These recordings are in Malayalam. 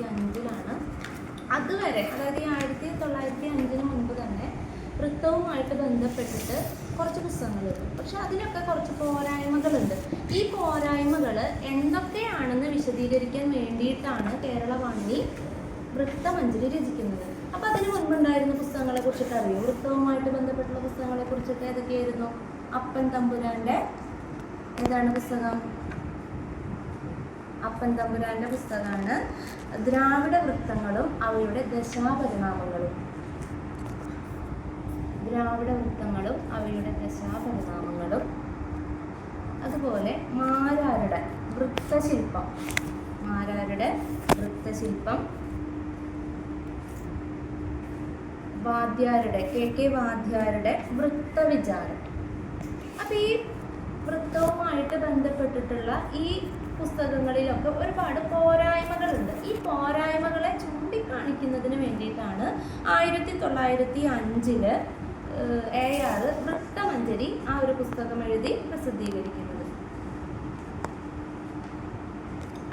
തൊള്ളായിരത്തി അഞ്ചിലാണ് അതുവരെ അതായത് ഈ ആയിരത്തി തൊള്ളായിരത്തി അഞ്ചിന് മുൻപ് തന്നെ വൃത്തവുമായിട്ട് ബന്ധപ്പെട്ടിട്ട് കുറച്ച് പുസ്തകങ്ങളുണ്ട്. പക്ഷെ അതിനൊക്കെ കുറച്ച് പോരായ്മകളുണ്ട്. ഈ പോരായ്മകൾ എന്തൊക്കെയാണെന്ന് വിശദീകരിക്കാൻ വേണ്ടിയിട്ടാണ് കേരളവാണി വൃത്തമഞ്ചലി രചിക്കുന്നത്. അപ്പൊ അതിന് മുൻപുണ്ടായിരുന്ന പുസ്തകങ്ങളെ കുറിച്ചിട്ട് അറിയും? വൃത്തവുമായിട്ട് ബന്ധപ്പെട്ടുള്ള പുസ്തകങ്ങളെ കുറിച്ചിട്ട് ഏതൊക്കെയായിരുന്നു? അപ്പൻ തമ്പുരാന്റെ ഏതാണ് പുസ്തകം? അപ്പൻ തമ്പുരാന്റെ പുസ്തകമാണ്. ദ്രാവിഡ വൃത്തങ്ങളും അവയുടെ ദശാപരിണാമങ്ങളും ദ്രാവിഡ വൃത്തങ്ങളും അവയുടെ ദശാപരിണാമങ്ങളും അതുപോലെ മാരാരുടെ വൃത്തശില്പം. മാരാരുടെ വൃത്തശില്പം. വാദ്യാരുടെ കെ കെ വാദ്യാരുടെ വൃത്തവിചാരം. അപ്പൊ ഈ വൃത്തവുമായിട്ട് ബന്ധപ്പെട്ടിട്ടുള്ള ഈ പുസ്തകങ്ങളിലൊക്കെ ഒരുപാട് പോരായ്മകളുണ്ട്. ഈ പോരായ്മകളെ ചൂണ്ടിക്കാണിക്കുന്നതിന് വേണ്ടിയിട്ടാണ് ആയിരത്തി തൊള്ളായിരത്തി അഞ്ചിൽ എ ആർ വൃത്തമഞ്ജരി ആ ഒരു പുസ്തകം എഴുതി പ്രസിദ്ധീകരിക്കുന്നത്.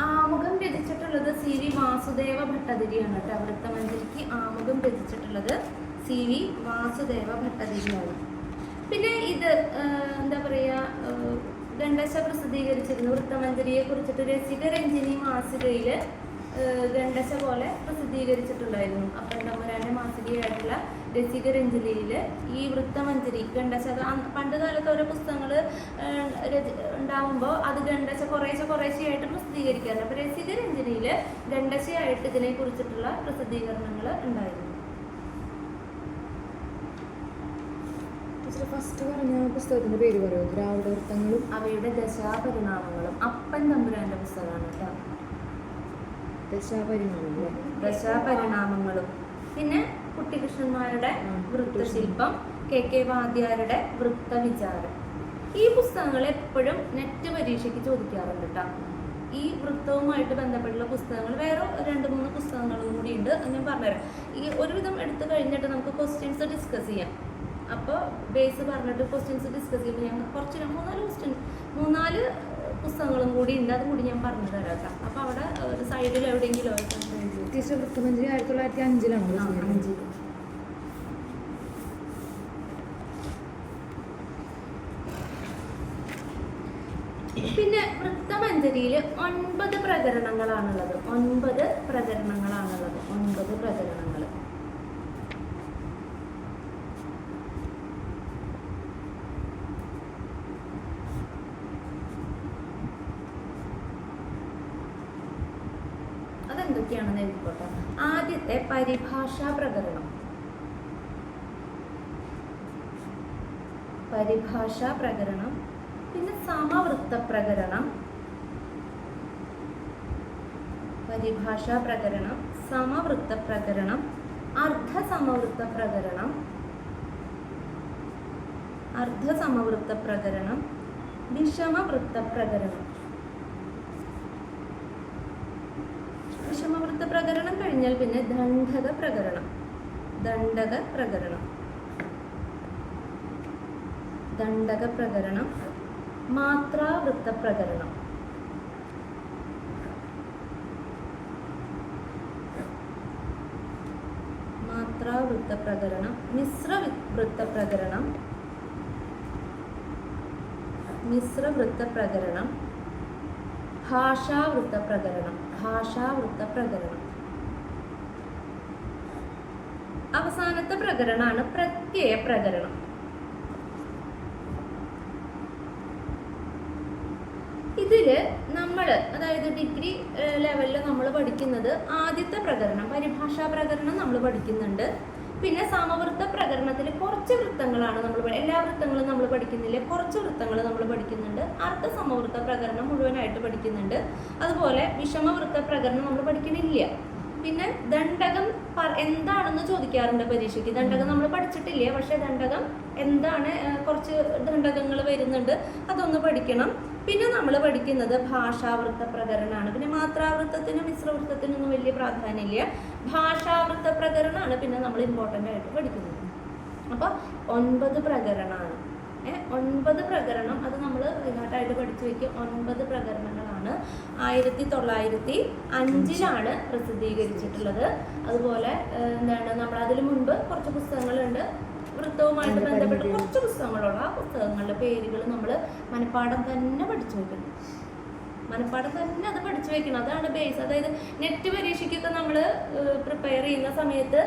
ആമുഖം രചിച്ചിട്ടുള്ളത് സി വി വാസുദേവ ഭട്ടതിരിയാണ് കേട്ടോ. വൃത്തമഞ്ജരിക്ക് ആമുഖം രചിച്ചിട്ടുള്ളത് സി വി വാസുദേവ ഭട്ടതിരിയാണ്. പിന്നെ ഇത് എന്താ പറയുക ഗണ്ഡശ പ്രസിദ്ധീകരിച്ചിരുന്നു. വൃത്തമഞ്ജരിയെ കുറിച്ചിട്ട് രസിക രഞ്ജിനി മാസികയിൽ ഗണ്ടശ പോലെ പ്രസിദ്ധീകരിച്ചിട്ടുണ്ടായിരുന്നു. അപ്പം തമ്പുരാന്റെ മാസികയായിട്ടുള്ള രസിക ഈ വൃത്തമഞ്ജരി ഗണ്ടശ പണ്ട് കാലത്ത് ഓരോ പുസ്തകങ്ങൾ ഉണ്ടാവുമ്പോൾ അത് ഗണ്ടശ കുറേശ്ശെ കുറേശ്ശെയായിട്ട് പ്രസിദ്ധീകരിക്കാറുണ്ട്. അപ്പോൾ രസിക രഞ്ജനിയിൽ ഗണ്ഡശയായിട്ട് ഇതിനെ കുറിച്ചിട്ടുള്ള പ്രസിദ്ധീകരണങ്ങൾ ഉണ്ടായിരുന്നു. ഫസ്റ്റ് പറഞ്ഞ പുസ്തകത്തിന്റെ പേര് പറയൂ? ദ്രാവിഡ വൃത്തങ്ങളും അവയുടെ ദശാപരിണാമങ്ങളും അപ്പൻ തമ്പുരാന്റെ പുസ്തകമാണ് കേട്ടോ. ദശാപരിണാമങ്ങളും ദശാപരിണാമങ്ങളും. പിന്നെ കുട്ടികൃഷ്ണന്മാരുടെ വൃത്തശില്പം കെ കെ വാദ്യാരുടെ വൃത്തവിചാരം. ഈ പുസ്തകങ്ങൾ എപ്പോഴും നെറ്റ് പരീക്ഷയ്ക്ക് ചോദിക്കാറുണ്ട് കേട്ടോ. ഈ വൃത്തവുമായിട്ട് ബന്ധപ്പെട്ടുള്ള പുസ്തകങ്ങൾ വേറെ രണ്ട് മൂന്ന് പുസ്തകങ്ങളും കൂടി ഉണ്ട് അങ്ങനെ ഞാൻ പറഞ്ഞുതരാം. ഈ ഒരുവിധം എടുത്തു കഴിഞ്ഞിട്ട് നമുക്ക് ക്വസ്റ്റ്യൻസ് ഡിസ്കസ് ചെയ്യാം. അപ്പോൾ ബേസ് പറഞ്ഞിട്ട് ക്വസ്റ്റ്യൻസ് ഡിസ്കസ് ചെയ്യുമ്പോൾ ഞങ്ങൾ കുറച്ച് മൂന്നാൽ ക്വസ്റ്റ്യൻ മൂന്നാൽ പുസ്തകങ്ങളും കൂടി ഉണ്ട്. അതും കൂടി ഞാൻ പറഞ്ഞു തരാം അപ്പോൾ അവിടെ ഒരു സൈഡിൽ എവിടെയെങ്കിലും. ടീച്ചർ വൃത്തമഞ്ജരി ആയിരത്തി തൊള്ളായിരത്തി അഞ്ചിലാണ് അഞ്ചിൽ. പിന്നെ വൃത്തമഞ്ജരിയിൽ ഒൻപത് പ്രകരണങ്ങളാണുള്ളത്. ഒൻപത് പ്രകരണങ്ങളാണുള്ളത്. ഒൻപത് പ്രകരണങ്ങൾ അതെന്തൊക്കെയാണെന്ന് എഴുതിക്കോട്ടെ ആദ്യത്തെ പരിഭാഷാ പ്രകരണം പരിഭാഷാ പ്രകരണം പിന്നെ സമവൃത്ത പ്രകരണം പരിഭാഷാ പ്രകരണം സമവൃത്ത പ്രകരണം അർദ്ധ സമവൃത്ത പ്രകരണം അർദ്ധ സമവൃത്ത പ്രകരണം വിഷമവൃത്ത പ്രകരണം വിഷമവൃത്ത പ്രകരണം കഴിഞ്ഞാൽ പിന്നെ ദണ്ഡക പ്രകരണം. ദണ്ഡക പ്രകരണം. ദണ്ഡക പ്രകരണം. മാത്രാവൃത്ത പ്രകരണം. മാത്രാവൃത്ത പ്രകരണം. മിശ്ര വൃത്ത പ്രകരണം. മിശ്രവൃത്ത പ്രകരണം. ഭാഷാവൃത്ത പ്രകരണം. ഭാഷാവൃത്ത പ്രകരണം അവസാനത്തെ പ്രകരണമാണ് പ്രത്യയ പ്രകരണം ഇതിൽ നമ്മൾ അതായത് ഡിഗ്രി ലെവലിൽ നമ്മൾ പഠിക്കുന്നത് ആദ്യത്തെ പ്രകരണം പരിഭാഷാ പ്രകരണം നമ്മൾ പഠിക്കുന്നുണ്ട്. പിന്നെ സമവൃത്ത പ്രകരണത്തിൽ കുറച്ച് വൃത്തങ്ങളാണ് നമ്മൾ എല്ലാ വൃത്തങ്ങളും നമ്മൾ പഠിക്കുന്നില്ല? കുറച്ച് വൃത്തങ്ങൾ നമ്മൾ പഠിക്കുന്നുണ്ട്. അർദ്ധ സമവൃത്ത പ്രകരണം മുഴുവനായിട്ട് പഠിക്കുന്നുണ്ട്. അതുപോലെ വിഷമവൃത്ത പ്രകരണം നമ്മൾ പഠിക്കണില്ല പിന്നെ ദണ്ഡകം എന്താണെന്ന് ചോദിക്കാറുണ്ട് പരീക്ഷയ്ക്ക്. ദണ്ഡകം നമ്മൾ പഠിച്ചിട്ടില്ല? പക്ഷെ ദണ്ഡകം എന്താണ് കുറച്ച് ദണ്ഡകങ്ങൾ വരുന്നുണ്ട്. അതൊന്ന് പഠിക്കണം. പിന്നെ നമ്മൾ പഠിക്കുന്നത് ഭാഷാവൃത്ത പ്രകരണമാണ് പിന്നെ മാത്രാവൃത്തത്തിനും മിശ്രവൃത്തത്തിനൊന്നും വലിയ പ്രാധാന്യമില്ല. ഭാഷാവൃത്ത പ്രകരണമാണ് പിന്നെ നമ്മൾ ഇമ്പോർട്ടന്റ് ആയിട്ട് പഠിക്കുന്നത്. അപ്പോൾ ഒൻപത് പ്രകരണമാണ്. ഒൻപത് പ്രകരണം അത് നമ്മൾ ഇതിനായിട്ടായിട്ട് പഠിച്ചു വയ്ക്കുക ഒൻപത് പ്രകരണങ്ങളാണ് ആയിരത്തി തൊള്ളായിരത്തി അഞ്ചിലാണ് പ്രസിദ്ധീകരിച്ചിട്ടുള്ളത്. അതുപോലെ എന്താണ് നമ്മൾ അതിനു മുൻപ് കുറച്ച് പുസ്തകങ്ങളുണ്ട്. വൃത്തവുമായിട്ട് ബന്ധപ്പെട്ട് കുറച്ച് പുസ്തകങ്ങളുള്ള ആ പുസ്തകങ്ങളുടെ പേരുകൾ നമ്മൾ മനഃപ്പാടം തന്നെ പഠിച്ചു വെക്കണം മനഃപ്പാഠം തന്നെ അത് പഠിച്ചു വെക്കണം. അതാണ് ബേസ് അതായത് നെറ്റ് പരീക്ഷയ്ക്കൊക്കെ നമ്മൾ പ്രിപ്പയർ ചെയ്യുന്ന സമയത്ത്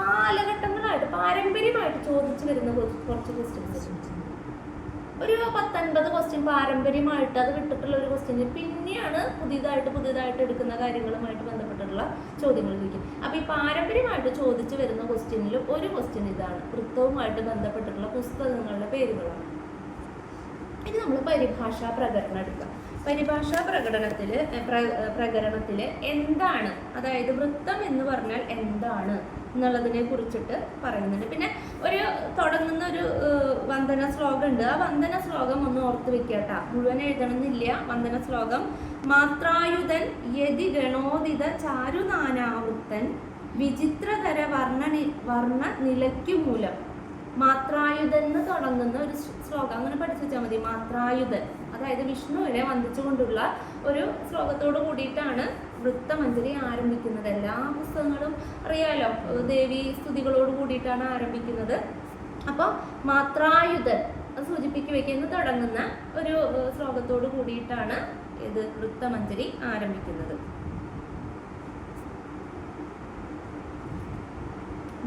കാലഘട്ടങ്ങളായിട്ട് പാരമ്പര്യമായിട്ട് ചോദിച്ചു വരുന്ന കുറച്ച് ക്വസ്റ്റ്യൻസ് ഒരു പത്തൊൻപത് ക്വസ്റ്റ്യൻ പാരമ്പര്യമായിട്ട് അത് വിട്ടിട്ടുള്ള ഒരു ക്വസ്റ്റ്യൻ പിന്നെയാണ് പുതിയതായിട്ട് പുതിയതായിട്ട് എടുക്കുന്ന കാര്യങ്ങളുമായിട്ട് ബന്ധപ്പെട്ടിട്ടുള്ള ചോദ്യങ്ങൾ ചോദിക്കും അപ്പോൾ ഈ പാരമ്പര്യമായിട്ട് ചോദിച്ചു വരുന്ന ക്വസ്റ്റ്യനിൽ ഒരു ക്വസ്റ്റ്യൻ ഇതാണ്. വൃത്തവുമായിട്ട് ബന്ധപ്പെട്ടിട്ടുള്ള പുസ്തകങ്ങളുടെ പേരുകളാണ്. ഇനി നമ്മൾ പരിഭാഷാ പ്രകടനം എടുക്കാം. പരിഭാഷാ പ്രകടനത്തിൽ പ്രകരണത്തിൽ എന്താണ് അതായത് വൃത്തം എന്ന് പറഞ്ഞാൽ എന്താണ് എന്നുള്ളതിനെ കുറിച്ചിട്ട് പറയുന്നുണ്ട്. പിന്നെ ഒരു തുടങ്ങുന്ന ഒരു വന്ദന ശ്ലോകം ഉണ്ട് ആ വന്ദന ശ്ലോകം ഒന്ന് ഓർത്ത് വെക്കട്ട. മുഴുവൻ എഴുതണമെന്നില്ല. വന്ദന ശ്ലോകം മാത്രായുധൻ യതി ഗണോദിത ചാരുനാനാവൃത്തൻ വിചിത്രതര വർണ വർണ നിലയ്ക്കു മൂലം. മാത്രായുധൻ എന്ന് തുടങ്ങുന്ന ഒരു ശ്ലോകം. അങ്ങനെ പഠിച്ചു വെച്ചാൽ മതി. മാത്രായുധൻ. അതായത് വിഷ്ണുവിനെ വന്ദിച്ചുകൊണ്ടുള്ള ഒരു ശ്ലോകത്തോട് കൂടിയിട്ടാണ് വൃത്തമഞ്ജരി ആരംഭിക്കുന്നത്. എല്ലാ പുസ്തകങ്ങളും അറിയാലോ? ദേവി സ്തുതികളോട് കൂടിയിട്ടാണ് ആരംഭിക്കുന്നത്. അപ്പോൾ മാത്രായുധൻ അത് സൂചിപ്പിക്കുക എന്ന് തുടങ്ങുന്ന ഒരു ശ്ലോകത്തോട് കൂടിയിട്ടാണ് ഇത് വൃത്തമഞ്ജരി ആരംഭിക്കുന്നത്.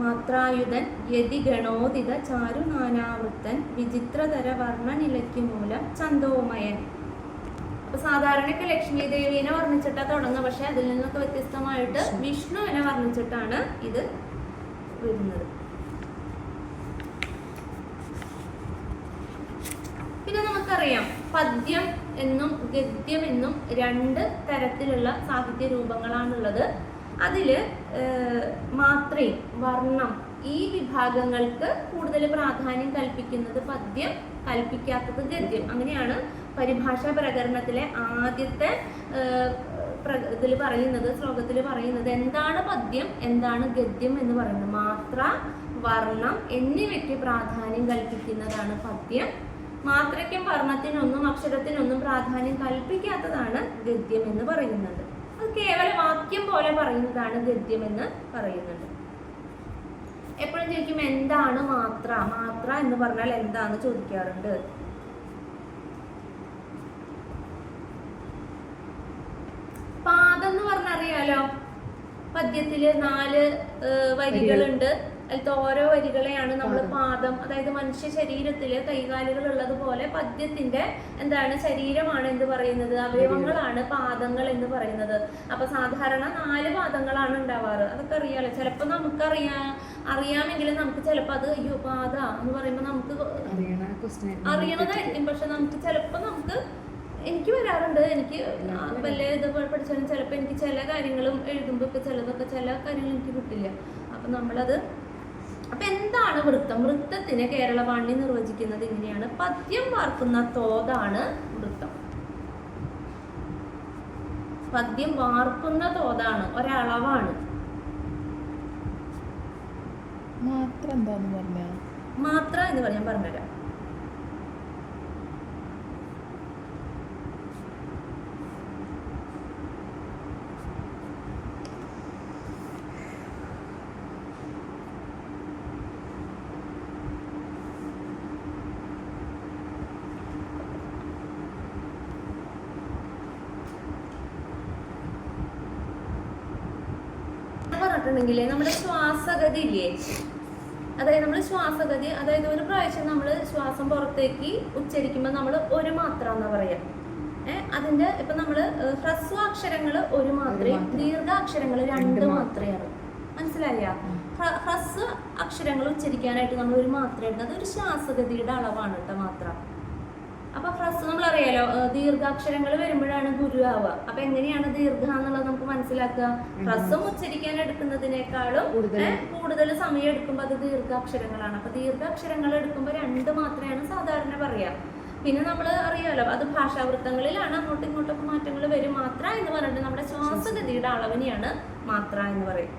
മാത്രായുധൻ യതി ഗണോദിത ചാരുനാനാവൃത്തൻ വിചിത്രതര വർണനിലയ്ക്ക് മൂലം ചന്തോമയൻ അപ്പൊ സാധാരണയൊക്കെ ലക്ഷ്മി ദേവീനെ വർണിച്ചിട്ടാ തുടങ്ങുക. പക്ഷെ അതിൽ നിന്നൊക്കെ വ്യത്യസ്തമായിട്ട് വിഷ്ണുവിനെ വർണിച്ചിട്ടാണ് ഇത് വരുന്നത്. പിന്നെ നമുക്കറിയാം പദ്യം എന്നും ഗദ്യം എന്നും രണ്ട് തരത്തിലുള്ള സാഹിത്യ രൂപങ്ങളാണുള്ളത് ഏഹ്, മാത്രയും വർണം ഈ വിഭാഗങ്ങൾക്ക് കൂടുതൽ പ്രാധാന്യം കൽപ്പിക്കുന്നത് പദ്യം കൽപ്പിക്കാത്തത് ഗദ്യം. അങ്ങനെയാണ് പരിഭാഷാ പ്രകരണത്തിലെ ആദ്യത്തെ ഇതിൽ പറയുന്നത് ശ്ലോകത്തിൽ പറയുന്നത് എന്താണ് പദ്യം എന്താണ് ഗദ്യം എന്ന് പറയുന്നത്. മാത്ര വർണം എന്നിവയ്ക്ക് പ്രാധാന്യം കൽപ്പിക്കുന്നതാണ് പദ്യം. മാത്രയ്ക്കും വർണത്തിനൊന്നും അക്ഷരത്തിനൊന്നും പ്രാധാന്യം കൽപ്പിക്കാത്തതാണ് ഗദ്യം എന്ന് പറയുന്നത്. അത് കേവല വാക്യം പോലെ പറയുന്നതാണ് ഗദ്യം എന്ന് പറയുന്നുണ്ട്. എപ്പോഴും ചോദിക്കും എന്താണ് മാത്ര? മാത്ര എന്ന് പറഞ്ഞാൽ എന്താന്ന് ചോദിക്കാറുണ്ട്? പാദം എന്ന് പറഞ്ഞറിയാലോ പദ്യത്തിൽ നാല് വരികളുണ്ട്. അതിലത്തെ ഓരോ വരികളെയാണ് നമ്മൾ പാദം. അതായത് മനുഷ്യ ശരീരത്തിൽ കൈകാലുകൾ ഉള്ളതുപോലെ പദ്യത്തിന്റെ എന്താണ് ശരീരമാണ് എന്ന് പറയുന്നത്. അവയവങ്ങളാണ് പാദങ്ങൾ എന്ന് പറയുന്നത്. അപ്പൊ സാധാരണ നാല് പാദങ്ങളാണ് ഉണ്ടാവാറ്. അതൊക്കെ അറിയാലോ? ചിലപ്പോ നമുക്കറിയാ അറിയാമെങ്കിലും നമുക്ക് ചിലപ്പോ അത് അയ്യോ പാത എന്ന് പറയുമ്പോ നമുക്ക് അറിയണതായിരിക്കും. പക്ഷെ നമുക്ക് ചിലപ്പോ നമുക്ക് എനിക്ക് വരാറുണ്ട്. എനിക്ക് വല്ല ഇത് പഠിച്ചാലും ചിലപ്പോ എനിക്ക് ചില കാര്യങ്ങളും എഴുതുമ്പോൾ ഒക്കെ ചിലതൊക്കെ ചില കാര്യങ്ങൾ എനിക്ക് കിട്ടില്ല. അപ്പം നമ്മളത് അപ്പം എന്താണ് വൃത്തം? വൃത്തത്തിനെ കേരള വാണി നിർവചിക്കുന്നത് ഇങ്ങനെയാണ്. പദ്യം വാർക്കുന്ന തോതാണ് വൃത്തം. പദ്യം വാർക്കുന്ന തോതാണ് ഒരളവാണ്. മാത്രം എന്താന്ന് പറഞ്ഞ? മാത്ര എന്ന് പറഞ്ഞാൽ പറഞ്ഞുതരാം. പറഞ്ഞിട്ടുണ്ടെങ്കിൽ നമ്മുടെ ശ്വാസഗതി ഇല്ലേ അതായത് നമ്മൾ ശ്വാസഗതി അതായത് ഒരു പ്രാവശ്യം നമ്മൾ ശ്വാസം പുറത്തേക്ക് ഉച്ചരിക്കുമ്പോൾ നമ്മൾ ഒരു മാത്ര എന്നാ പറയാ. ഏഹ് അതിന്റെ ഇപ്പൊ നമ്മൾ ഹ്രസ്വാക്ഷരങ്ങൾ ഒരു മാത്രയും ദീർഘ ദീർഘാക്ഷരങ്ങൾ രണ്ട് രണ്ട് മാത്രയാണ്. മനസ്സിലായ? ഹ്രസ്വ അക്ഷരങ്ങൾ ഉച്ചരിക്കാനായിട്ട് നമ്മൾ ഒരു മാത്ര എടുക്കുന്നത് ഒരു ശ്വാസഗതിയുടെ അളവാണ് കേട്ടോ മാത്ര. അപ്പൊ ഫ്രസ് നമ്മൾ അറിയാലോ ദീർഘാക്ഷരങ്ങൾ വരുമ്പോഴാണ് ഗുരു ആവുക. അപ്പൊ എങ്ങനെയാണ് ദീർഘ എന്നുള്ളത് നമുക്ക് മനസ്സിലാക്കുക? ഹ്രസ്വം ഉച്ചരിക്കാൻ എടുക്കുന്നതിനേക്കാളും കൂടുതൽ. സമയം എടുക്കുമ്പോൾ അത് ദീർഘാക്ഷരങ്ങളാണ്. അപ്പൊ ദീർഘാക്ഷരങ്ങൾ എടുക്കുമ്പോൾ രണ്ട് മാത്രമാണ് സാധാരണ പറയാ. പിന്നെ നമ്മൾ അറിയാലോ അത് ഭാഷാവൃത്തങ്ങളിലാണ് അങ്ങോട്ടും ഇങ്ങോട്ടൊക്കെ മാറ്റങ്ങൾ വരും. മാത്ര എന്ന് പറഞ്ഞിട്ട് നമ്മുടെ ശ്വാസഗതിയുടെ അളവിനെയാണ് മാത്ര എന്ന് പറയും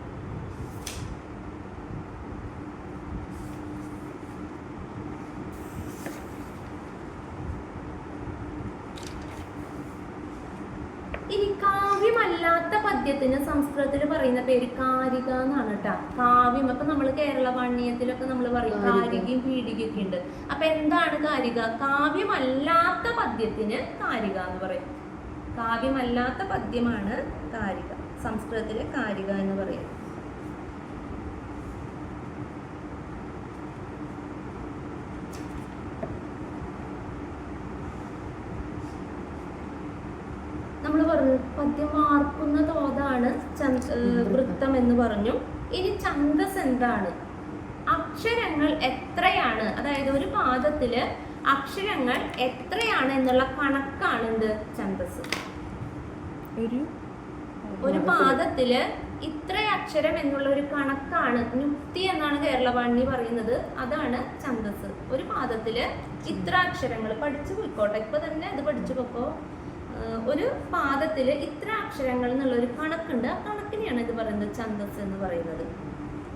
ഇനി കാവ്യമല്ലാത്ത പദ്യത്തിന് സംസ്കൃതത്തിൽ പറയുന്ന പേര് കാരിക എന്നാണ് കേട്ടോ. കാവ്യം. അപ്പൊ നമ്മൾ കേരള വാണ്യത്തിലൊക്കെ നമ്മൾ പറയും കാരിക. കാരികയും പീഡികയൊക്കെ ഉണ്ട്. അപ്പൊ എന്താണ് കാരിക? കാവ്യമല്ലാത്ത പദ്യത്തിന് കാരിക എന്ന് പറയും. കാവ്യമല്ലാത്ത പദ്യമാണ് കാരിക. സംസ്കൃതത്തിലെ കാരിക എന്ന് പറയും നമ്മൾ പറഞ്ഞു പദ്യം വാർക്കുന്ന തോതാണ് ചന്ത- ഏർ വൃത്തം എന്ന് പറഞ്ഞു. ഇനി ഛന്ദസ് എന്താണ്? അക്ഷരങ്ങൾ എത്രയാണ്? അതായത് ഒരു പാദത്തിൽ അക്ഷരങ്ങൾ എത്രയാണ് എന്നുള്ള കണക്കാണ് എന്ത് ഛന്ദസ്? ഒരു ഒരു പാദത്തിൽ. ഇത്ര അക്ഷരം എന്നുള്ള ഒരു കണക്കാണ്. നുക്തി എന്നാണ് കേരളവാണി പറയുന്നത്. അതാണ് ഛന്ദസ്. ഒരു പാദത്തിൽ ഇത്ര അക്ഷരങ്ങൾ പഠിച്ചു പോയിക്കോട്ടെ. ഇപ്പൊ തന്നെ അത് പഠിച്ചു പോക്കോ. ഒരു പാദത്തിൽ ഇത്ര അക്ഷരങ്ങൾ എന്നുള്ള ഒരു കണക്കുണ്ട്. ആ കണക്കിനെയാണ് ഇത് പറയുന്നത് ഛന്ദസ് എന്ന് പറയുന്നത്.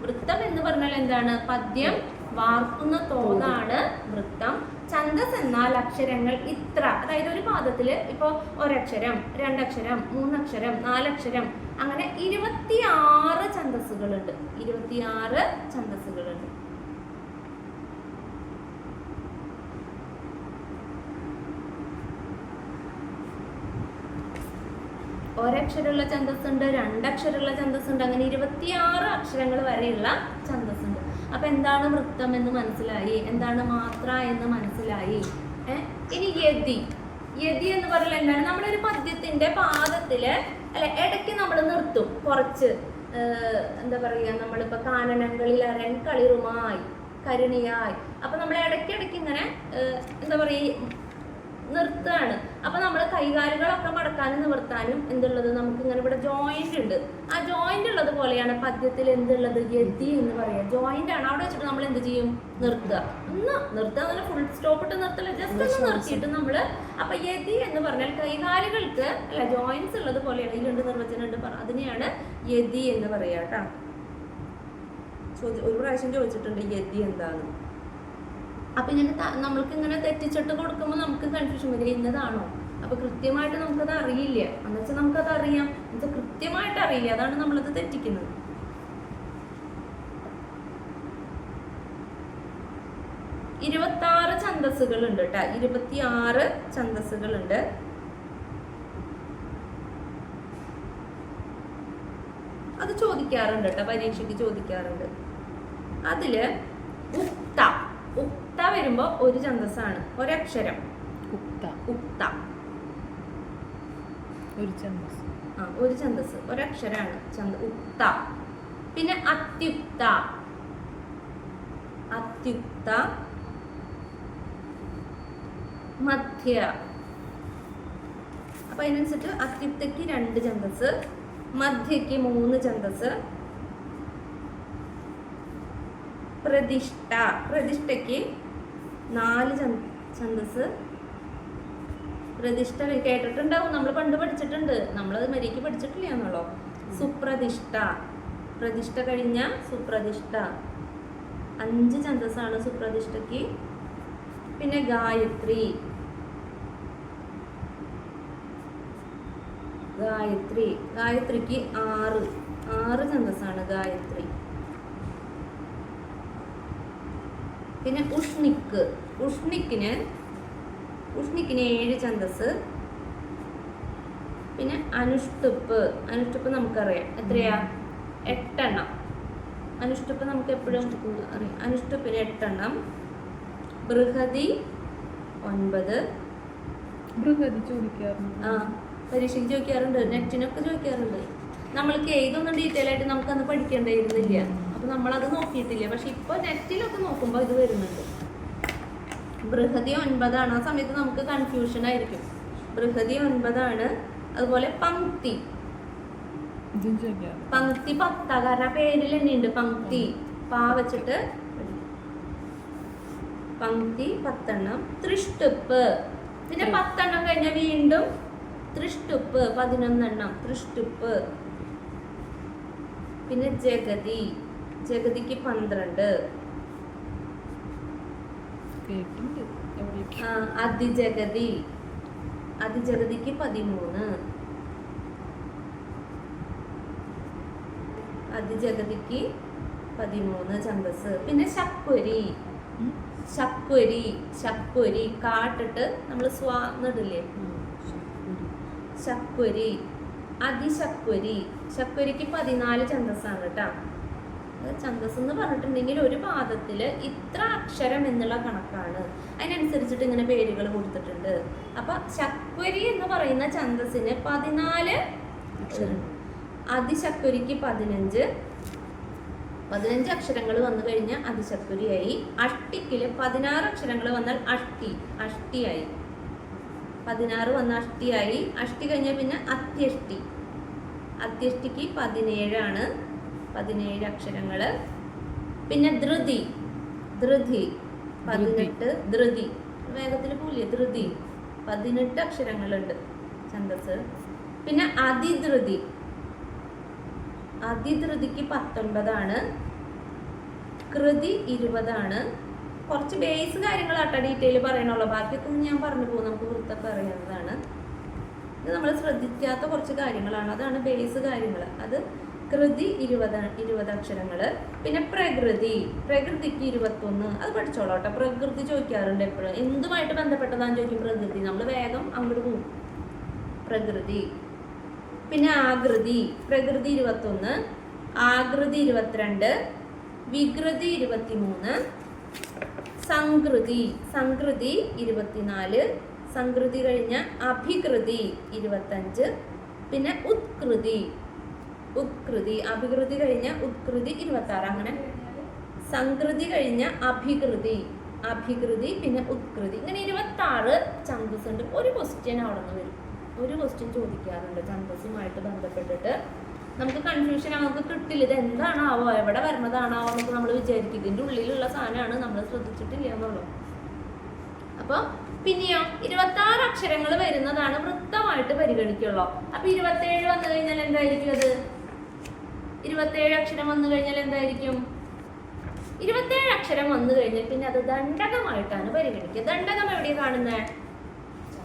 വൃത്തം എന്ന് പറഞ്ഞാൽ എന്താണ്? പദ്യം വാർക്കുന്ന തോതാണ് വൃത്തം. ഛന്ദസ് എന്നാൽ അക്ഷരങ്ങൾ ഇത്ര. അതായത് ഒരു പാദത്തിൽ ഇപ്പോ ഒരക്ഷരം രണ്ടക്ഷരം മൂന്നക്ഷരം നാലക്ഷരം അങ്ങനെ ഇരുപത്തിയാറ് ഛന്ദസ്സുകളുണ്ട്. ഇരുപത്തിയാറ് ഛന്ദസ്സുകളുണ്ട്. ഒരക്ഷരമുള്ള ഛന്ദസ് ഉണ്ട് രണ്ടക്ഷരമുള്ള ഛന്ദസ് ഉണ്ട് അങ്ങനെ ഇരുപത്തിയാറ് അക്ഷരങ്ങൾ വരെയുള്ള ഛന്ദസ് ഉണ്ട് അപ്പൊ എന്താണ് വൃത്തം എന്ന് മനസ്സിലായി? എന്താണ് മാത്ര എന്ന് മനസ്സിലായി? ഇനി യതി. യതി എന്ന് പറഞ്ഞാൽ എന്താണ്? നമ്മളൊരു പദ്യത്തിന്റെ പാദത്തിൽ അല്ല ഇടയ്ക്ക് നമ്മൾ നിർത്തും. കുറച്ച് എന്താ പറയുക നമ്മളിപ്പോ കാനനങ്ങളിൽ അരൻ കളിറുമായി കരുണിയായി. അപ്പൊ നമ്മൾ ഇടയ്ക്കിടയ്ക്ക് ഇങ്ങനെ എന്താ പറയുക നിർത്തുകയാണ്. അപ്പൊ നമ്മൾ കൈകാലുകളൊക്കെ മടക്കാനും നിവർത്താനും എന്തുള്ളത് നമുക്ക് ഇങ്ങനെ ഇവിടെ ജോയിന്റ് ഉണ്ട്. ആ ജോയിന്റ് ഉള്ളത് പോലെയാണ് പദ്യത്തിൽ എന്തുള്ളത്? യതി എന്ന് പറയുക. ജോയിന്റ് ആണ്. അവിടെ വെച്ചിട്ട് നമ്മൾ എന്ത് ചെയ്യും? നിർത്തുക. ഒന്ന് നിർത്തുക. എന്നല്ല ഫുൾ സ്റ്റോപ്പ് ഇട്ട് നിർത്തില്ല ജസ്റ്റ് ഒന്ന് നിർത്തിയിട്ട് നമ്മൾ അപ്പൊ യതി എന്ന് പറഞ്ഞാൽ കൈകാലുകൾക്ക് അല്ല ജോയിന്റ്സ് ഉള്ളത് പോലെയാണ്. ഈ രണ്ട് നിർവചനം ഉണ്ട്. പറ അതിനെയാണ് യതി എന്ന് പറയുക കേട്ടോ. ചോദ്യം ഒരു പ്രാവശ്യം ചോദിച്ചിട്ടുണ്ട് യതി എന്താണ് അപ്പൊ ഇങ്ങനെ നമ്മൾക്ക് ഇങ്ങനെ തെറ്റിച്ചിട്ട് കൊടുക്കുമ്പോൾ നമുക്ക് കൺഫ്യൂഷൻ വരിക ഇന്നതാണോ? അപ്പൊ കൃത്യമായിട്ട് നമുക്കത് അറിയില്ല. എന്നുവെച്ചാൽ നമുക്കത് അറിയാം എന്നുവെച്ചാൽ കൃത്യമായിട്ട് അറിയില്ല. അതാണ് നമ്മളത് തെറ്റിക്കുന്നത്. ഇരുപത്തി ആറ് ഛന്തസ്സുകൾ ഉണ്ട് കേട്ടോ ഇരുപത്തി ആറ് ഛന്തസ്സുകൾ ഉണ്ട് അത് ചോദിക്കാറുണ്ട് കേട്ടോ പരീക്ഷയ്ക്ക് ചോദിക്കാറുണ്ട്. അതിൽ ഉക്ത ഉക്ത വരുമ്പോ ഒരു ഛന്തസ്സാണ് ഒരക്ഷരം. ഉക്ത ഉക്ത ഒരു ഛന്ദസ് ആ ഒരു ഛന്തസ് ഒരക്ഷരാണ്. ഛന്ദ ഉക്ത പിന്നെ അത്യുക്ത അത്യുക്ത മധ്യ. അപ്പൊ അതിനനുസരിച്ച് അത്യുക്തയ്ക്ക് രണ്ട് ഛന്തസ് മധ്യക്ക് മൂന്ന് ഛന്തസ് പ്രതിഷ്ഠ. പ്രതിഷ്ഠയ്ക്ക് നാല് ഛന്ദസ് പ്രതിഷ്ഠ കേട്ടിട്ടുണ്ടാവും. നമ്മൾ പണ്ട് പഠിച്ചിട്ടുണ്ട്. നമ്മളത് മര്യാദയ്ക്ക് പഠിച്ചിട്ടില്ല എന്നുള്ളോ സുപ്രതിഷ്ഠ. പ്രതിഷ്ഠ കഴിഞ്ഞ സുപ്രതിഷ്ഠ. അഞ്ച് ഛന്തസ്സാണ് സുപ്രതിഷ്ഠയ്ക്ക്. പിന്നെ ഗായത്രി. ഗായത്രി. ഗായത്രിക്ക് ആറ്. ആറ് ഛന്തസ്സാണ് ഗായത്രി. പിന്നെ ഉഷ്ണിക്ക് ഉഷ്ണിക്കിന് ഉഷ്ണിക്കിന് ഏഴ് ഛന്തസ് പിന്നെ അനുഷ്ടുപ്പ്. അനുഷ്ടുപ്പ് നമുക്കറിയാം. എത്രയാ? എട്ടെണ്ണം. അനുഷ്ടുപ്പ് നമുക്ക് എപ്പോഴും അറിയാം. അനുഷ്ടുപ്പിന് എട്ടെണ്ണം. ബൃഹതി ഒൻപത്. ബൃഹതി ചോദിക്കാറുണ്ട്. ആ പരീക്ഷയ്ക്ക് ചോദിക്കാറുണ്ട്. നെറ്റിനൊക്കെ ചോദിക്കാറുണ്ട്. നമ്മൾക്ക് ഏതൊന്നും ഡീറ്റെയിൽ ആയിട്ട് നമുക്കന്ന് പഠിക്കേണ്ടിയിരുന്നില്ല അപ്പൊ നമ്മളത് നോക്കിയിട്ടില്ല. പക്ഷെ ഇപ്പൊ നെറ്റിലൊക്കെ നോക്കുമ്പോൾ ഇത് വരുന്നുണ്ട്. ബൃഹതി ഒൻപതാണ്. ആ സമയത്ത് നമുക്ക് കൺഫ്യൂഷൻ ആയിരിക്കും. ബൃഹതി ഒൻപതാണ്. അതുപോലെ പങ്ക്തി പങ്ക്തി പത്താ കാരണം പേരിൽ തന്നെ ഉണ്ട് പങ്ക്തി പാ വെച്ചിട്ട് പങ്ക്തി പത്തെണ്ണം. തൃഷ്ടുപ്പ് പിന്നെ. പത്തെണ്ണം കഴിഞ്ഞാൽ വീണ്ടും തൃഷ്ടുപ്പ് പതിനൊന്നെണ്ണം. തൃഷ്ടുപ്പ് പിന്നെ ജഗതി. ജഗതിക്ക് പന്ത്രണ്ട്. അതിജഗതി. അതിജഗതിക്ക് പതിമൂന്ന്. അതിജഗതിക്ക് പതിമൂന്ന് ചന്തസ് പിന്നെ ശക്വരി. ശക്വരി ശക്വരി കാട്ടിട്ട് നമ്മൾ സ്വാന്നിടില്ലേ ശക്വരി. അതിശക്വരി. ശക്വരിക്ക് പതിനാല് ഛന്തസ്സാണ് കേട്ടോ. ഛന്തസ് എന്ന് പറഞ്ഞിട്ടുണ്ടെങ്കിൽ ഒരു പാദത്തിൽ ഇത്ര അക്ഷരം എന്നുള്ള കണക്കാണ്. അതിനനുസരിച്ചിട്ട് ഇങ്ങനെ പേരുകൾ കൊടുത്തിട്ടുണ്ട്. അപ്പൊ ശക്വരി എന്ന് പറയുന്ന ഛന്തസ്സിന് പതിനാല്. അതിശക്വരിക്ക് പതിനഞ്ച്. പതിനഞ്ച് അക്ഷരങ്ങൾ വന്നു കഴിഞ്ഞാൽ അതിശക്വരിയായി. അഷ്ടിക്കിൽ പതിനാറ് അക്ഷരങ്ങൾ വന്നാൽ അഷ്ടി. അഷ്ടിയായി. പതിനാറ് വന്ന അഷ്ടിയായി. അഷ്ടി കഴിഞ്ഞാൽ പിന്നെ അത്യഷ്ടി. അത്യഷ്ടിക്ക് പതിനേഴാണ്. പതിനേഴ് അക്ഷരങ്ങൾ പിന്നെ ധൃതി. ധൃതി. പതിനെട്ട് ധൃതി. വേഗത്തിൽ പോലെ ധൃതി. പതിനെട്ട് അക്ഷരങ്ങളുണ്ട് ഛന്തസ് പിന്നെ അതിധൃതി. അതിധൃതിക്ക് പത്തൊൻപതാണ് കൃതി ഇരുപതാണ്. കുറച്ച് ബേസ് കാര്യങ്ങളാട്ടോ ഡീറ്റെയിൽ പറയണുള്ളൂ ബാക്കിയൊക്കെ ഞാൻ പറഞ്ഞു പോകും. നമുക്ക് വൃത്തൊക്കെ അറിയാവുന്നതാണ് ഇത് നമ്മൾ ശ്രദ്ധിക്കാത്ത കുറച്ച് കാര്യങ്ങളാണ്. അതാണ് ബേസ് കാര്യങ്ങൾ അത് കൃതി ഇരുപത് ഇരുപത് അക്ഷരങ്ങൾ പിന്നെ പ്രകൃതി. പ്രകൃതിക്ക് ഇരുപത്തൊന്ന്. അത് പഠിച്ചോളൂ കേട്ടോ. പ്രകൃതി ചോദിക്കാറുണ്ട് എപ്പോഴും. എന്തുമായിട്ട് ബന്ധപ്പെട്ടതാന്ന് ചോദിക്കും പ്രകൃതി? നമ്മൾ വേഗം അങ്ങോട്ട് പോകും പ്രകൃതി. പിന്നെ ആകൃതി. പ്രകൃതി ഇരുപത്തൊന്ന്. ആകൃതി ഇരുപത്തിരണ്ട്. വികൃതി ഇരുപത്തിമൂന്ന്. സംകൃതി സംകൃതി ഇരുപത്തിനാല് സംകൃതി കഴിഞ്ഞ അഭികൃതി ഇരുപത്തഞ്ച് പിന്നെ ഉത്കൃതി ഉത്കൃതി അഭികൃതി കഴിഞ്ഞ ഉത്കൃതി ഇരുപത്തി ആറ് അങ്ങനെ. സംകൃതി കഴിഞ്ഞ അഭികൃതി അഭികൃതി പിന്നെ ഉത്കൃതി ഇങ്ങനെ ഇരുപത്തി ആറ് ഛന്തസ് ഉണ്ട്. ഒരു ക്വസ്റ്റ്യൻ അവിടെ നിന്ന് വരും. ഒരു ക്വസ്റ്റ്യൻ ചോദിക്കാറുണ്ട്. ചന്തസുമായിട്ട് ബന്ധപ്പെട്ടിട്ട് നമുക്ക് കൺഫ്യൂഷൻ നമുക്ക് കിട്ടില്ല. ഇത് എന്താണാവോ എവിടെ വരുന്നതാണാവോ എന്നൊക്കെ നമ്മൾ വിചാരിക്കും. ഇതിന്റെ ഉള്ളിലുള്ള സാധനമാണ് നമ്മൾ ശ്രദ്ധിച്ചിട്ടില്ല എന്നുള്ളൂ അപ്പോൾ പിന്നെയോ ഇരുപത്തി ആറ് അക്ഷരങ്ങൾ വരുന്നതാണ് വൃത്തമായിട്ട് പരിഗണിക്കുള്ളൂ. അപ്പൊ ഇരുപത്തേഴ് വന്നു കഴിഞ്ഞാൽ എന്തായിരിക്കും അത്? ഇരുപത്തേഴ് അക്ഷരം വന്നു കഴിഞ്ഞാൽ എന്തായിരിക്കും? ഇരുപത്തേഴ് അക്ഷരം വന്നു കഴിഞ്ഞാൽ പിന്നെ അത് ദണ്ഡകമായിട്ടാണ് പരിഗണിക്കുക. ദണ്ഡകം എവിടെയാണ് കാണുന്നത്?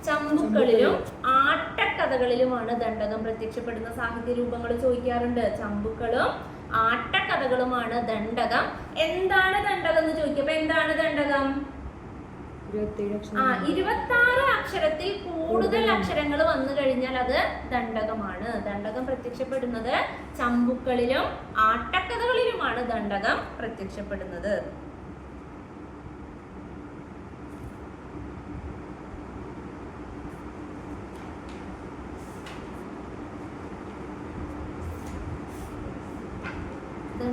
ചമ്പുക്കളിലും ആട്ടക്കഥകളിലുമാണ് ദണ്ഡകം പ്രത്യക്ഷപ്പെടുന്ന സാഹിത്യ രൂപങ്ങൾ ചോദിക്കാറുണ്ട്. ചമ്പുക്കളും ആട്ടക്കഥകളുമാണ് ദണ്ഡകം. എന്താണ് ദണ്ഡകം എന്ന് ചോദിക്കുമ്പോ എന്താണ് ദണ്ഡകം? ആ ഇരുപത്തി ആറ് അക്ഷരത്തിൽ കൂടുതൽ. അക്ഷരങ്ങൾ വന്നു കഴിഞ്ഞാൽ അത് ദണ്ഡകമാണ്. ദണ്ഡകം പ്രത്യക്ഷപ്പെടുന്നത് ചമ്പുക്കളിലും ആട്ടക്കഥകളിലുമാണ് ദണ്ഡകം പ്രത്യക്ഷപ്പെടുന്നത്.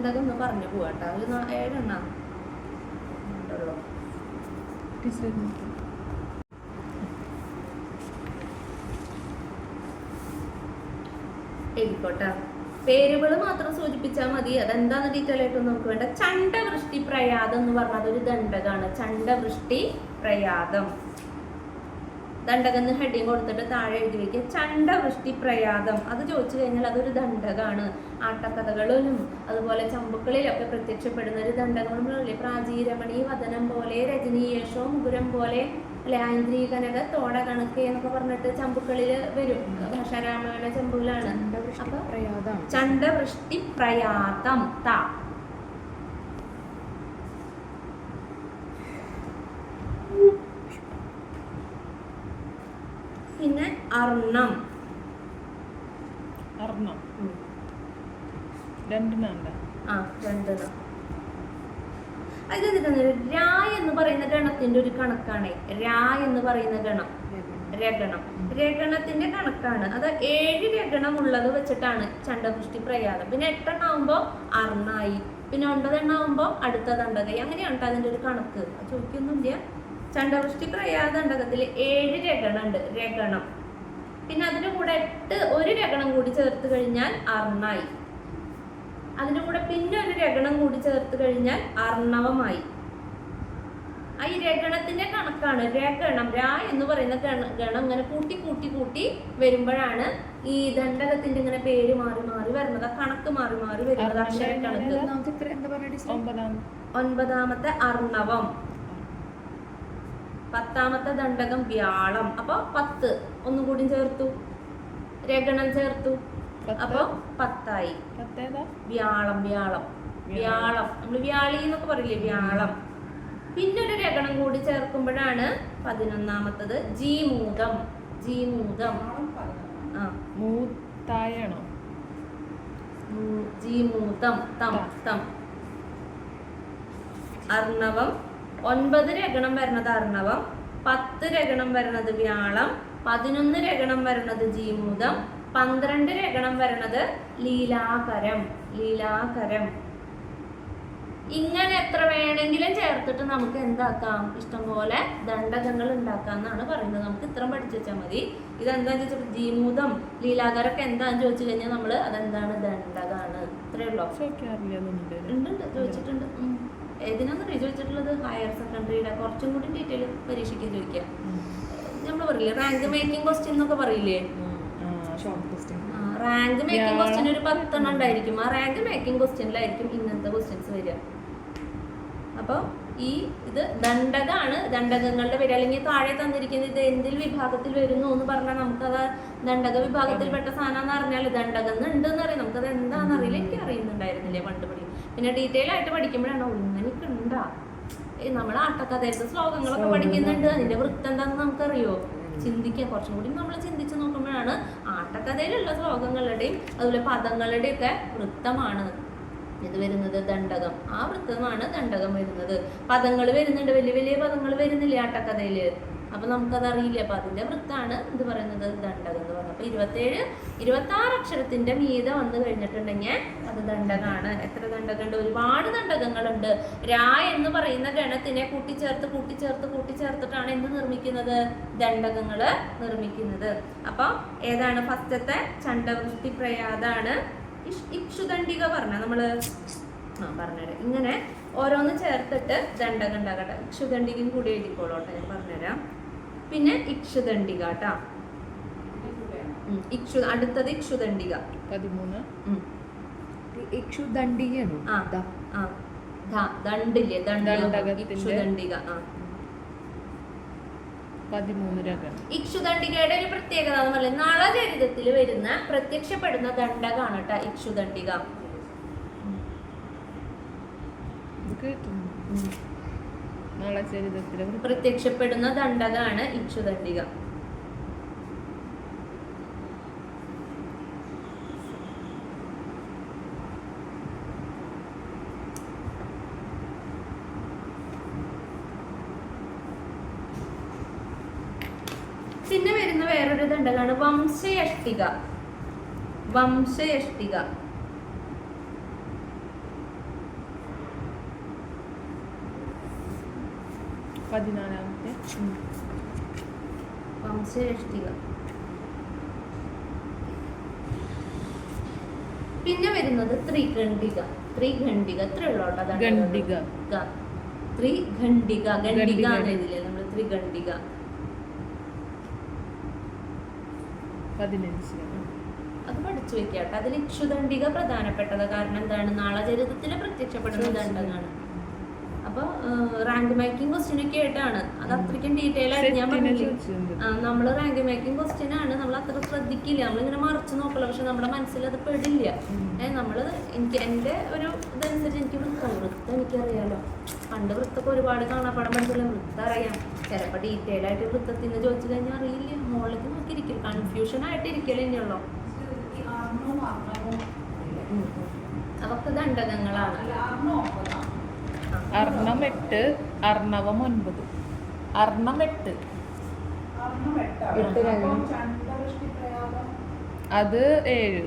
ദണ്ഡകം ഒന്ന് പറഞ്ഞു പോവാട്ടോ ഒരു ഏഴെണ്ണ. എഴുതിക്കോട്ടെ. പേരുകൾ മാത്രം സൂചിപ്പിച്ചാൽ മതി. അതെന്താന്ന് ഡീറ്റെയിൽ ആയിട്ടൊന്നും നമുക്ക് വേണ്ട. ചണ്ടവൃഷ്ടി പ്രയാതം എന്ന് പറഞ്ഞാൽ അതൊരു ദണ്ഡകാണ്. ചണ്ടവൃഷ്ടി പ്രയാതം. ദണ്ഡകം എന്ന് ഹെഡിങ് കൊടുത്തിട്ട് താഴെ എഴുതി വയ്ക്കുക ചണ്ടവൃഷ്ടി പ്രയാതം അത് ചോദിച്ചു കഴിഞ്ഞാൽ അതൊരു ദണ്ഡകമാണ് ആട്ടക്കഥകളിലും അതുപോലെ ചമ്പുക്കളിലൊക്കെ പ്രത്യക്ഷപ്പെടുന്ന ഒരു ദണ്ഡകങ്ങളിലെ പ്രാചീരമണി വദനം പോലെ രജനീയേഷോ മുകുരം പോലെ അല്ലെ? ആന്ത്രി കനക തോട കണക്ക് എന്നൊക്കെ പറഞ്ഞിട്ട് ചമ്പുക്കളിൽ വരും. ഭാഷാരാമായണ ചമ്പുകളാണ്. ചണ്ടവൃഷ്ടി പ്രയാതം ത പിന്നെ അർണം. അർണം. ഉം. രണ്ടെണ്ണ ആ രണ്ടെണ്ണം. അതെന്തിനാണ് രാ എന്ന് പറയുന്ന ഗണത്തിന്റെ ഒരു കണക്കാണ്. രാ എന്ന് പറയുന്ന ഗണം. രഗണം. രഗണത്തിന്റെ കണക്കാണ്. അത് ഏഴ് രഗണം ഉള്ളത് വെച്ചിട്ടാണ് ചണ്ടപുഷ്ടി പ്രയാതം പിന്നെ എട്ടെണ്ണം ആവുമ്പോ അർണായി. പിന്നെ ഒൻപതെണ്ണം ആവുമ്പോ അടുത്ത അങ്ങനെയാണ് അതിന്റെ ഒരു കണക്ക്. ചോദിക്കൊന്നുമില്ല. ചണ്ടപുഷ്ടി പ്രയാദണ്ഡകത്തിൽ ഏഴ് രഗണുണ്ട്. രഗണം. പിന്നെ അതിന് കൂടെ എട്ട് ഒരു രഗണം കൂടി ചേർത്ത് കഴിഞ്ഞാൽ അർണായി അതിന് കൂടെ പിന്നെ ഒരു രഗണം കൂടി ചേർത്ത് കഴിഞ്ഞാൽ അർണവമായി ആ ഈ രഗണത്തിന്റെ കണക്കാണ് രഗണം രാ എന്ന് പറയുന്ന ഗണ- ഗണം ഇങ്ങനെ കൂട്ടി കൂട്ടി കൂട്ടി വരുമ്പോഴാണ് ഈ ദണ്ഡകത്തിന്റെ ഇങ്ങനെ പേര് മാറി മാറി വരുന്നത്. ആ കണക്ക് മാറി മാറി വരുന്നത്. അക്ഷര കണക്ക് ഒൻപതാമത്തെ അർണവം പത്താമത്തെ ദണ്ഡകം വ്യാളം. അപ്പൊ പത്ത്. ഒന്നും കൂടി ചേർത്തു. രഗണം ചേർത്തു. അപ്പൊ പത്തായി. വ്യാളം വ്യാളം. വ്യാളം. നമ്മൾ വ്യാളി എന്നൊക്കെ പറയില്ലേ? വ്യാളം. പിന്നെ ഒരു രഗണം കൂടി ചേർക്കുമ്പോഴാണ് പതിനൊന്നാമത്തത് ജീമൂതം. ജീമൂതം. ആ. മൂത്തായാണോ? ജീമൂതം. തം. തം. അർണവം ഒൻപത് രഗണം വരണത് അർണവം പത്ത് രഗണം വരണത് വ്യാളം പതിനൊന്ന് രഗണം വരണത് ജീമൂതം പന്ത്രണ്ട് രഗണം വരണത് ലീലാകരം ലീലാകരം. ഇങ്ങനെ എത്ര വേണമെങ്കിലും ചേർത്തിട്ട് നമുക്ക് എന്താക്കാം? ഇഷ്ടംപോലെ ദണ്ഡകങ്ങൾ ഉണ്ടാക്കാം എന്നാണ് പറയുന്നത്. നമുക്ക് ഇത്രയും പഠിച്ചു വെച്ചാൽ മതി. ഇതെന്താന്ന് ചോദിച്ചാൽ ജീമൂതം ലീലാകരൊക്കെ എന്താന്ന് ചോദിച്ചു കഴിഞ്ഞാൽ നമ്മൾ അതെന്താണ്? ദണ്ഡകാണ്. ഇത്രയേ ഉള്ളൂ. ചോദിക്കാറില്ല തോന്നുന്നുണ്ട്. ഉണ്ട് ഉണ്ട് ചോദിച്ചിട്ടുണ്ട്. ഉം. ഏതിനാന്നറിയോ ചോദിച്ചിട്ടുള്ളത് ഹയർ സെക്കൻഡറിയുടെ കുറച്ചും കൂടി ഡീറ്റെയിൽ പരീക്ഷയ്ക്ക് ചോദിക്കാം നമ്മൾ പറയില്ലേ റാങ്ക് മേക്കിംഗ് ക്വസ്റ്റ്യൻ എന്നൊക്കെ പറയില്ലേ? Rank making. ക്വസ്റ്റ്യൻ ഒരു പത്തെണ്ണം ഉണ്ടായിരിക്കും. ആ റാങ്ക് മേക്കിംഗ് ക്വസ്റ്റ്യനിലായിരിക്കും ഇങ്ങനത്തെ ക്വസ്റ്റ്യൻസ് വരിക. അപ്പോൾ ഈ ഇത് ദണ്ഡകാണ് ദണ്ഡകങ്ങളുടെ പേര് അല്ലെങ്കിൽ താഴെ തന്നിരിക്കുന്നത് ഇത് എന്തിൽ വിഭാഗത്തിൽ വരുന്നു എന്ന് പറഞ്ഞാൽ നമുക്കത് ദണ്ഡക വിഭാഗത്തിൽപ്പെട്ട സാധനം എന്ന് അറിഞ്ഞാൽ ദണ്ഡകം ഉണ്ടെന്ന് അറിയാം. നമുക്കത് എന്താണെന്ന് അറിയില്ല. എനിക്ക് അറിയുന്നുണ്ടായിരുന്നില്ലേ പണ്ട് പഠി പിന്നെ ഡീറ്റെയിൽ ആയിട്ട് പഠിക്കുമ്പോഴാണ് ഒന്നെനിക്കുണ്ടാ. നമ്മൾ ആട്ടക്കഥയത്തെ ശ്ലോകങ്ങളൊക്കെ പഠിക്കുന്നുണ്ട്. അതിന്റെ വൃത്തം എന്താണെന്ന് നമുക്കറിയോ? ചിന്തിക്കുക കുറച്ചും കൂടി നമ്മൾ ചിന്തിച്ച് നോക്കുമ്പോഴാണ് ആട്ടക്കഥയിലുള്ള ശ്ലോകങ്ങളുടെയും അതുപോലെ പദങ്ങളുടെ ഒക്കെ വൃത്തമാണ് ഇത് വരുന്നത് ദണ്ഡകം. ആ വൃത്തമാണ് ദണ്ഡകം വരുന്നത്. പദങ്ങൾ വരുന്നുണ്ട്. വലിയ വലിയ പദങ്ങൾ വരുന്നില്ലേ ആട്ടക്കഥയിൽ? അപ്പൊ നമുക്കത് അറിയില്ല അപ്പൊ അതിന്റെ വൃത്താണ് ഇത് പറയുന്നത് ദണ്ഡകം എന്ന് പറയുന്നത് അപ്പൊ ഇരുപത്തേഴ് ഇരുപത്തി ആറ് അക്ഷരത്തിന്റെ മീതെ വന്നു കഴിഞ്ഞിട്ടുണ്ടെങ്കിൽ അത് ദണ്ഡകമാണ്. എത്ര ദണ്ഡകമുണ്ട് ഒരുപാട് ദണ്ഡകങ്ങളുണ്ട്. രാ എന്ന് പറയുന്ന ഗണത്തിനെ കൂട്ടിച്ചേർത്ത് കൂട്ടിച്ചേർത്ത് കൂട്ടിച്ചേർത്തിട്ടാണ് എന്ത് നിർമ്മിക്കുന്നത്? ദണ്ഡകങ്ങൾ നിർമ്മിക്കുന്നത്. അപ്പോൾ ഏതാണ് ഫസ്റ്റത്തെ? ചണ്ടവൃഷ്ടി പ്രയാതാണ് ഇക്ഷുദണ്ഡിക പറഞ്ഞ നമ്മൾ ആ പറഞ്ഞുതരാം. ഇങ്ങനെ ഓരോന്ന് ചേർത്തിട്ട് ദണ്ഡകം ഉണ്ടാകട്ടെ ഇക്ഷുദണ്ഡികയും കൂടി എഴുതിക്കോളോട്ടെ ഞാൻ പറഞ്ഞുതരാം. പിന്നെ ഇക്ഷുദണ്ഡിക കേട്ടാ ഇക്ഷു അടുത്തത് ഇക്ഷുദണ്ഡിക. പതിമൂന്ന്. ദണ്ടില്ലേ ഇക്ഷുദണ്ഡിക ആ. ഇക്ഷുദണ്ഡികയുടെ ഒരു പ്രത്യേകത എന്ന് പറയുന്നത് നളചരിതത്തിൽ വരുന്ന പ്രത്യക്ഷപ്പെടുന്ന ദണ്ഡകാണ് കേട്ടോ. ഇക്ഷുദണ്ഡിക ഇത് കേട്ടിട്ടുണ്ട് നാളെ ചരിതത്തിലെ വൃത്തം. പ്രത്യക്ഷപ്പെടുന്ന ദണ്ഡതാണ് ഇക്ഷുദണ്ഡിക പിന്നെ വരുന്ന വേറൊരു ദണ്ഡകാണ് വംശയഷ്ടിക. വംശയഷ്ടിക. പതിനാലാമത്തെ. വംശയഷ്ടിക പിന്നെ വരുന്നത് ത്രിഖണ്ഡിക. ത്രിഖണ്ഡിക എത്ര ഖണ്ഡിക. ത്രിഖണ്ഡിക. ഖണ്ഡിക. എന്ന് എഴുതില്ലേ നമ്മൾ ത്രിഖണ്ഡിക. അത് പഠിച്ചു വെക്കാട്ടോ. അതിൽ ഇക്ഷുദണ്ഡിക പ്രധാനപ്പെട്ടത് കാരണം എന്താണ്? നാളചരിതത്തിൽ പ്രത്യക്ഷപ്പെടുന്ന ദണ്ഡകാണ് അപ്പൊ റാങ്ക് മേക്കിംഗ് ക്വസ്റ്റ്യൻ ഒക്കെ ആയിട്ടാണ്. അത് അത്രയ്ക്കും ഡീറ്റെയിൽ ആയിട്ട് ഞാൻ പറഞ്ഞില്ലേ? നമ്മൾ റാങ്ക് മേക്കിംഗ് ക്വസ്റ്റ്യൻ ആണ്. നമ്മൾ അത്ര ശ്രദ്ധിക്കില്ല. നമ്മളിങ്ങനെ മറിച്ച് നോക്കില്ല. പക്ഷെ നമ്മുടെ മനസ്സിൽ അത് പെടില്ല. ഏഹ് നമ്മൾ എനിക്ക് എന്റെ ഒരു ഇതനുസരിച്ച് എനിക്ക് വൃത്തം വൃത്തം എനിക്കറിയാലോ. പണ്ട് വൃത്തൊക്കെ ഒരുപാട് കാണാപ്പാടം പഠിച്ചില്ല? വൃത്തം അറിയാം ചിലപ്പോൾ ഡീറ്റെയിൽ ആയിട്ട് വൃത്തത്തിന് ചോദിച്ചു കഴിഞ്ഞാൽ അറിയില്ല. മോളിലേക്ക് നോക്കിയിരിക്കും. കൺഫ്യൂഷൻ ആയിട്ടിരിക്കലേ ഇനിയുള്ളൂ. അതൊക്കെ ദണ്ഡകങ്ങളാണ്. അർണം എട്ട് അർണവം ഒൻപത്. അർണം എട്ട് അത് ഏഴ്.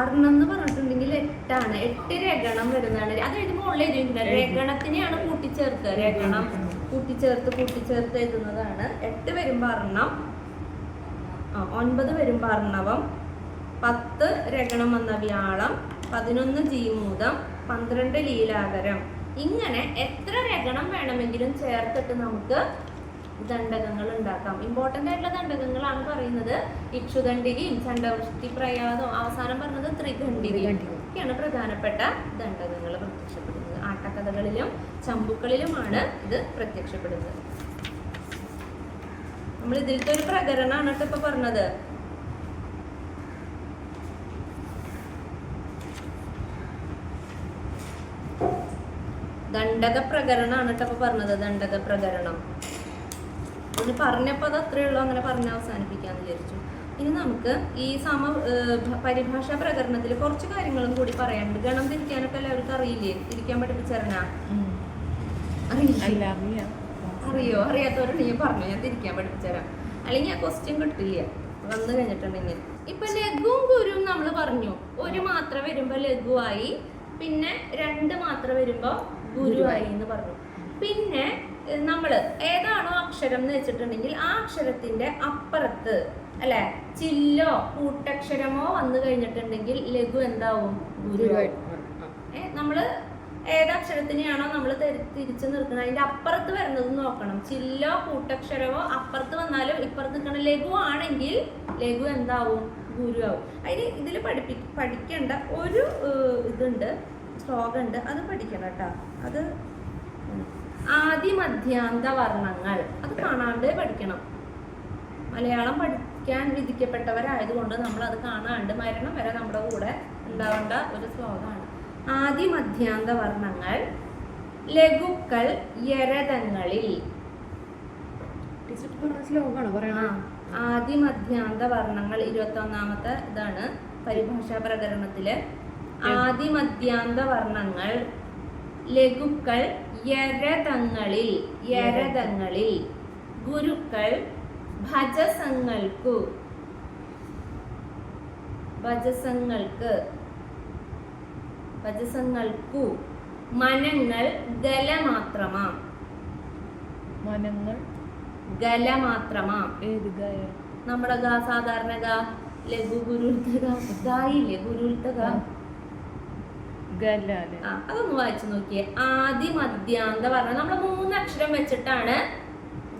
അർണം എന്ന് പറഞ്ഞിട്ടുണ്ടെങ്കിൽ എട്ടാണ്. എട്ട് രഗണം വരുന്നതാണ്. അത് എഴുതുമ്പോൾ ഉള്ള എഴുതിയിട്ടുണ്ട് രഗണത്തിനെയാണ് കൂട്ടിച്ചേർക്കുക. രഗണം. കൂട്ടിച്ചേർത്ത് കൂട്ടിച്ചേർത്ത് എഴുതുന്നതാണ്. എട്ട് വരുമ്പോൾ അർണം ഒൻപത് വരുമ്പോൾ അർണവം പത്ത് രഗണം എന്ന വ്യാളം. പതിനൊന്ന് ജീമൂതം. പന്ത്രണ്ട് ലീലാകരം. ഇങ്ങനെ എത്ര രഗണം വേണമെങ്കിലും ചേർത്തിട്ട് നമുക്ക് ദണ്ഡകങ്ങൾ ഉണ്ടാക്കാം. ഇമ്പോർട്ടന്റ് ആയിട്ടുള്ള ദണ്ഡകങ്ങളാണ് പറയുന്നത്. ഇക്ഷുദണ്ഡികയും ചണ്ടവൃഷ്ടി പ്രയാതവും. അവസാനം പറഞ്ഞത് ത്രിഖണ്ഡികയും. ത്രിഖണ്ഡിക. ഒക്കെയാണ് പ്രധാനപ്പെട്ട ദണ്ഡകങ്ങൾ പ്രത്യക്ഷപ്പെടുന്നത്. ആട്ടക്കഥകളിലും ചമ്പുക്കളിലുമാണ് ഇത് പ്രത്യക്ഷപ്പെടുന്നത്. നമ്മൾ ഇതിലത്തെ ഒരു പ്രകരണമാണ് കേട്ടോ ഇപ്പൊ പറഞ്ഞത്. ദണ്ഡക പ്രകരണമാണ് കേട്ടോ ഇപ്പൊ പറഞ്ഞത് ദണ്ഡക പ്രകരണം. ഒന്ന് പറഞ്ഞപ്പോൾ അത് അത്രയേ ഉള്ളൂ അങ്ങനെ പറഞ്ഞ് അവസാനിപ്പിക്കാന്ന് വിചാരിച്ചു. ഇനി നമുക്ക് ഈ സമ പരിഭാഷാ പ്രകരണത്തിൽ കുറച്ച് കാര്യങ്ങളും കൂടി പറയാനുണ്ട്. ഗണം തിരിക്കാനൊക്കെ എല്ലാവർക്കും അറിയില്ലേ? തിരിക്കാൻ പഠിപ്പിച്ചറിഞ്ഞ അറിയില്ലേ? അറിയാം. അറിയോ? അറിയാത്തവരോട് ഞാൻ പറഞ്ഞു ഞാൻ തിരിക്കാൻ പഠിപ്പിച്ചരാം അല്ലെങ്കിൽ ആ ക്വസ്റ്റ്യൻ കിട്ടില്ല. വന്നു കഴിഞ്ഞിട്ടുണ്ടെങ്കിൽ. ഇപ്പൊ ലഘുവും ഗുരുവും നമ്മൾ പറഞ്ഞു. ഒരു മാത്ര വരുമ്പോ ലഘുവായി പിന്നെ രണ്ട് മാത്ര വരുമ്പോ ഗുരുവായി. എന്ന് പറഞ്ഞു. പിന്നെ ഏഹ്, നമ്മൾ ഏതാണോ അക്ഷരം എന്ന് വെച്ചിട്ടുണ്ടെങ്കിൽ ആ അക്ഷരത്തിന്റെ അപ്പുറത്ത് അല്ലെ? ചില്ലോ കൂട്ടക്ഷരമോ വന്നു കഴിഞ്ഞിട്ടുണ്ടെങ്കിൽ ലഘു എന്താവും? ഗുരുവായി. ഏ, നമ്മൾ ഏതക്ഷരത്തിനെയാണോ നമ്മൾ തിരിച്ചു നിർത്തുന്നത്? അതിന്റെ അപ്പുറത്ത് വരുന്നത് നോക്കണം. ചില്ലോ കൂട്ടക്ഷരമോ അപ്പുറത്ത് വന്നാലും ഇപ്പുറത്ത് നിൽക്കണ ലഘു ആണെങ്കിൽ ലഘു എന്താവും? ഗുരു ആവും അതിന് ഇതിൽ പഠിപ്പി പഠിക്കേണ്ട ഒരു ഏഹ്, ഇതുണ്ട് ശ്ലോകമുണ്ട്. അത് പഠിക്കണം കേട്ടോ. അത് ആദിമധ്യാന്ത വർണങ്ങൾ അത് കാണാണ്ട് പഠിക്കണം. മലയാളം പഠിക്കാൻ വിധിക്കപ്പെട്ടവരായതുകൊണ്ട് നമ്മൾ അത് കാണാണ്ട് മരണം വരെ നമ്മുടെ കൂടെ ഉണ്ടാവേണ്ട ഒരു ശ്ലോകമാണ്. ആദിമധ്യാന്ത വർണങ്ങൾ ലഘുക്കൾ യരതങ്ങളിൽ. ആദിമധ്യാന്ത വർണങ്ങൾ ഇരുപത്തി ഒന്നാമത്തെ ഇതാണ് പരിഭാഷാ പ്രകരണത്തിൽ ആദിമധ്യാന്ത വർണങ്ങൾ ലഘുക്കൾ യരതങ്ങളിൽ യരതങ്ങളിൽ ഗുരുക്കൾ ഭജസങ്ങൾക്കു ഭജസങ്ങൾക്ക് ഭജസങ്ങൾക്കു മനങ്ങൾ ഗലമാത്രമാ. മനങ്ങൾ ഗലമാത്രമാ. ഏത് ഗായ? നമ്മുടെ ഗാ സാധാരണ ഗാ ലഘു ഗുരുത്തഗ ഗാ ഗായില്ലേ ഗുരുത്തഗ ഗാ അതൊന്ന് വായിച്ചു നോക്കിയേ. ആദി മധ്യാന്ത വർണം. നമ്മൾ മൂന്ന് അക്ഷരം വെച്ചിട്ടാണ്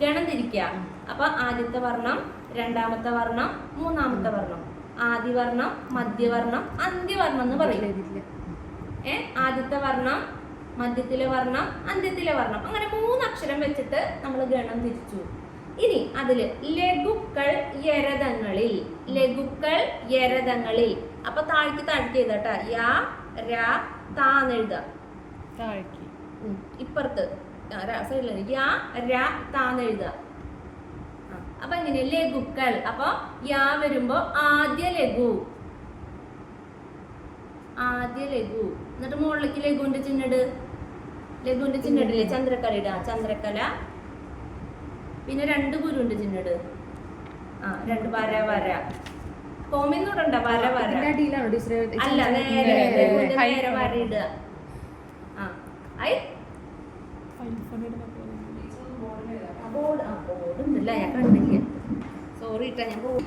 ഗണം തിരിക്കുക അപ്പൊ ആദ്യത്തെ വർണം രണ്ടാമത്തെ വർണം മൂന്നാമത്തെ വർണം. ആദിവർണം മധ്യവർണം അന്ത്യവർണം എന്ന് പറയും. ഏ? ആദ്യത്തെ വർണം മധ്യത്തിലെ വർണം അന്ത്യത്തിലെ വർണം. അങ്ങനെ മൂന്ന് അക്ഷരം വെച്ചിട്ട് നമ്മൾ ഗണം തിരിച്ചു. ഇനി അതിൽ ലഘുക്കൾ യരതങ്ങളിൽ ലഘുക്കൾ യരതങ്ങളിൽ. അപ്പൊ താഴ്ത്തി താഴ്ത്തി ചെയ്തട്ടാ. യാ രാ താഴേക്ക്. ഇപ്പുറത്ത്. സൈഡിൽ യാ ര അപ്പൊ എങ്ങനെ? ലഘുക്കൾ. അപ്പൊ യാ വരുമ്പോ ആദ്യ ലഘു. ആദ്യ ലഘു. എന്നിട്ട് മുകളിലേക്ക് ലഘുവിന്റെ ചിഹ്നട് ലഘുവിന്റെ ചിഹ്നടില്ലേ ചന്ദ്രക്കല ഇടാ. ചന്ദ്രക്കല പിന്നെ രണ്ട് ഗുരുവിന്റെ ചിഹ്നട് ആ രണ്ട് വര വര. കോമിന്നൂടണ്ട വര വര. അല്ല നേരെ നേരെ, നേരെ വര ഇടുക. ആ ഐ. ബോർഡ് ആ ബോർഡ് ഉണ്ടല്ല? ഞാൻ കണ്ടില്ല? സോറി ഇട്ടാ ഞാൻ ബോർഡ്